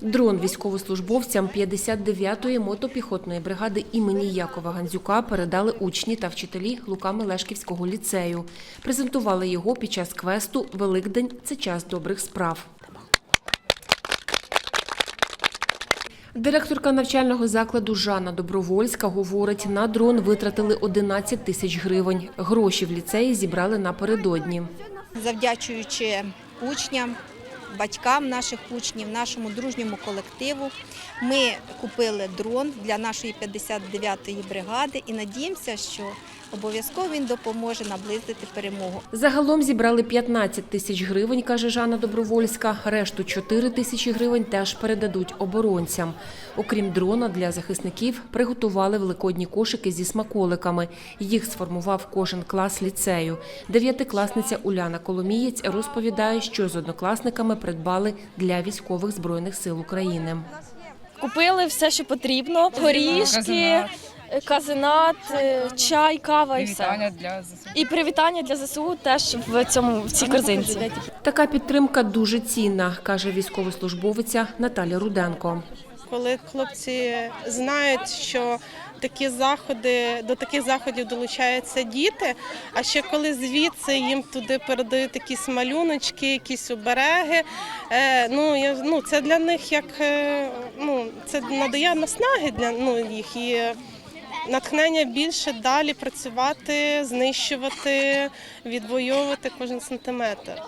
Дрон військовослужбовцям 59-ї мотопіхотної бригади імені Якова Гандзюка передали учні та вчителі Лука Мелешківського ліцею. Презентували його під час квесту Великдень це час добрих справ. Директорка навчального закладу Жанна Добровольська говорить, на дрон витратили 11 тисяч гривень. Гроші в ліцеї зібрали напередодні. завдячуючи учням, батькам наших учнів, нашому дружньому колективу. Ми купили дрон для нашої 59-ї бригади і надіємося, що обов'язково він допоможе наблизити перемогу. Загалом зібрали 15 тисяч гривень, каже Жанна Добровольська. Решту 4 тисячі гривень теж передадуть оборонцям. Окрім дрона, для захисників приготували великодні кошики зі смаколиками. Їх сформував кожен клас ліцею. Дев'ятикласниця Уляна Коломієць розповідає, що з однокласниками придбали для військових збройних сил України. Купили все, що потрібно: горішки, казинат, е, чай, кава і все. Для ЗСУ. І привітання для ЗСУ теж в цьому в цій корзинці. Така підтримка дуже цінна, каже військовослужбовиця Наталя Руденко. коли хлопці знають, що такі заходи до таких заходів долучаються діти. А ще коли звідси їм туди передають якісь малюночки, якісь обереги. Е, ну я ну це для них як е, ну це надає наснаги для ну їх і. Натхнення більше далі працювати, знищувати, відвоювати кожен сантиметр.